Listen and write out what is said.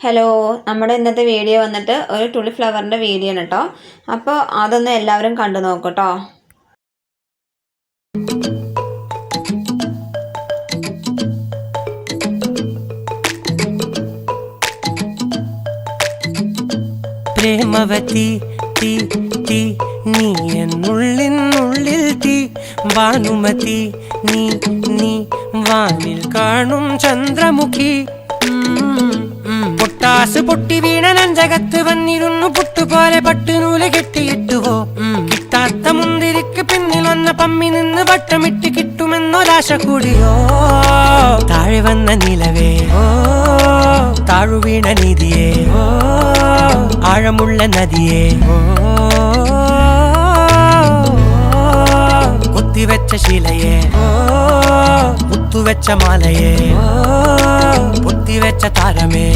Hello നമ്മുടെ ഇന്നത്തെ video വന്നിട്ട് ഒരു ടുളി ഫ്ലവറിന്റെ വീഡിയോ ആണ് കേട്ടോ അപ്പോൾ അതൊന്ന് എല്ലാവരും കണ്ടു നോക്കട്ടോ പ്രേമവതി തീ തീ നീ എന്നുള്ളിനുള്ളിൽ തീ. ഭാനുമതി നീ നീ വാനിൽ കാണും ചന്ദ്രമുഖി. പൊട്ടാസ് പൊട്ടി വീണ നഞ്ചകത്ത് വന്നിരുന്നു പുട്ടുപോലെ പട്ടുനൂൽ കെട്ടിയിട്ടുവോ. കിട്ടാത്ത മുന്തിരിക്ക് പിന്നിൽ വന്ന പമ്മി നിന്ന് വട്ടമിട്ട് കിട്ടുമെന്നൊരാശ കൂടിയോ? താഴെ വന്ന നിലവേ. താഴു വീണ നിധിയേ ആഴമുള്ള നദിയേ. കുത്തിവെച്ച ശിലയേ. ഓ മുത്തുവെച്ച മാലയെ. ഓ പൊത്തിവെച്ച താരമേ.